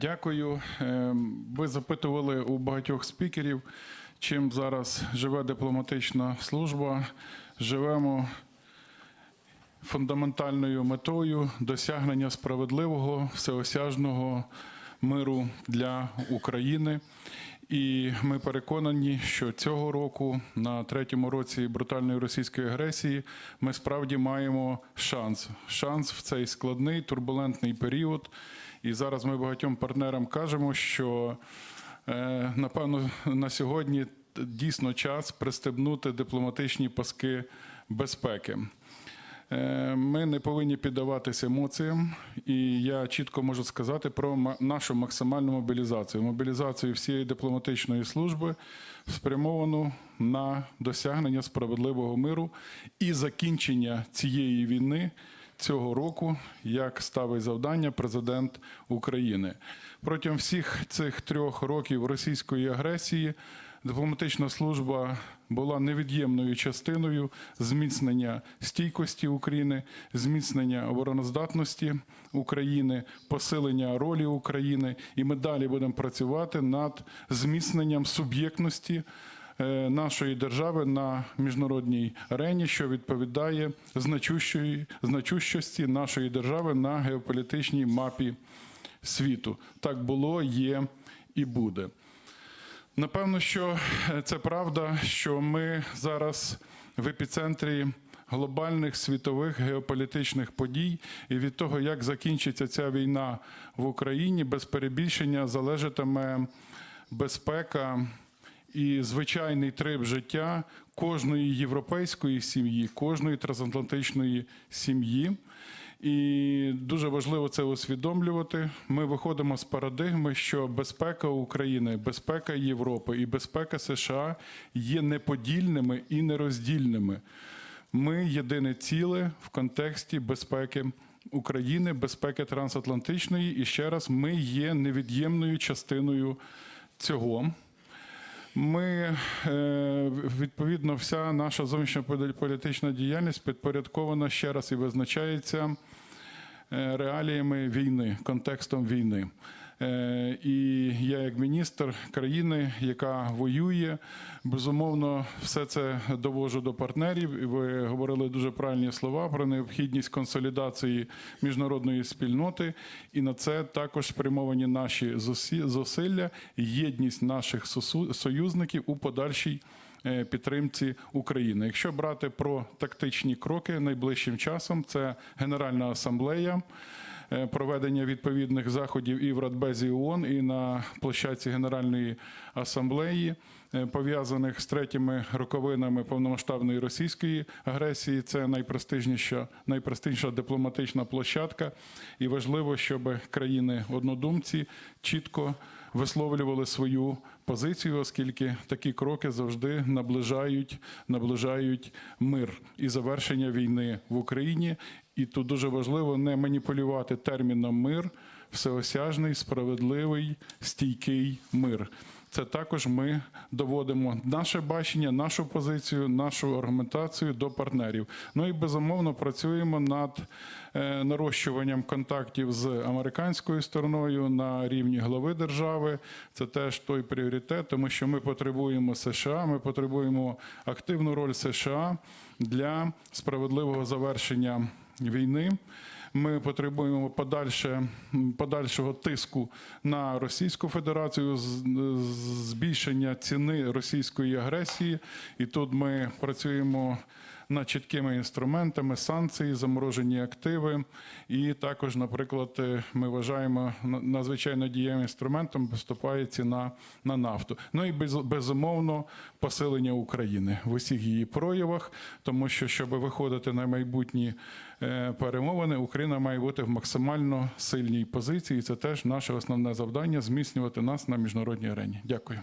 Дякую. Ем, Ви запитували у багатьох спікерів, чим зараз живе дипломатична служба. Живемо фундаментальною метою досягнення справедливого всеосяжного миру для України. І ми переконані, що цього року, на третьому році брутальної російської агресії, ми справді маємо шанс. Шанс в цей складний турбулентний період. І зараз ми багатьом партнерам кажемо, що е, напевно на сьогодні дійсно час пристебнути дипломатичні паски безпеки. Е, Ми не повинні піддаватися емоціям, і я чітко можу сказати про нашу максимальну мобілізацію. Мобілізацію всієї дипломатичної служби спрямовану на досягнення справедливого миру і закінчення цієї війни цього року, як ставить завдання президент України. Протягом всіх цих трьох років російської агресії дипломатична служба була невід'ємною частиною зміцнення стійкості України, зміцнення обороноздатності України, посилення ролі України. І ми далі будемо працювати над зміцненням суб'єктності е, нашої держави на міжнародній арені, що відповідає значущої, значущості нашої держави на геополітичній мапі світу. Так було, є і буде. Напевно, що е, це правда, що ми зараз в епіцентрі глобальних світових геополітичних подій, і від того, як закінчиться ця війна в Україні, без перебільшення залежатиме безпека і звичайний трип життя кожної європейської сім'ї, кожної трансатлантичної сім'ї. І дуже важливо це усвідомлювати. Ми виходимо з парадигми, що безпека України, безпека Європи і безпека США є неподільними і нероздільними. Ми єдине ціле в контексті безпеки України, безпеки трансатлантичної. І ще раз, ми є невід'ємною частиною цього. Ми е, відповідно, вся наша зовнішньополітична діяльність підпорядкована ще раз і визначається реаліями війни, контекстом війни. Е, І я, як міністр країни, яка воює, безумовно, все це довожу до партнерів. І ви говорили дуже правильні слова про необхідність консолідації міжнародної спільноти, і на це також спрямовані наші зусилля, єдність наших союзників у подальшій е, підтримці України. Якщо брати про тактичні кроки найближчим часом, це Генеральна асамблея. Е, Проведення відповідних заходів і в Радбезі ООН, і на площадці Генеральної асамблеї, е, пов'язаних з третіми роковинами повномасштабної російської агресії. Це найпрестижніша, найпрестижніша дипломатична площадка. І важливо, щоб країни-однодумці чітко висловлювали свою позицію, оскільки такі кроки завжди наближають, наближають мир і завершення війни в Україні. І тут дуже важливо не маніпулювати терміном мир, всеосяжний, справедливий, стійкий мир. Це також ми доводимо наше бачення, нашу позицію, нашу аргументацію до партнерів. Ну і безумовно працюємо над е, нарощуванням контактів з американською стороною на рівні глави держави. Це теж той пріоритет, тому що ми потребуємо США, ми потребуємо активну роль США для справедливого завершення війни. Ми потребуємо подальше, подальшого тиску на Російську Федерацію, збільшення ціни російської агресії. І тут ми працюємо над чіткими інструментами санкції, заморожені активи. І також, наприклад, е, ми вважаємо на- надзвичайно дієвим інструментом виступає ціна на нафту. Ну і без- безумовно посилення України в усіх її проявах, тому що щоб виходити на майбутні е, перемовини, Україна має бути в максимально сильній позиції. І це теж наше основне завдання зміцнювати нас на міжнародній арені. Дякую.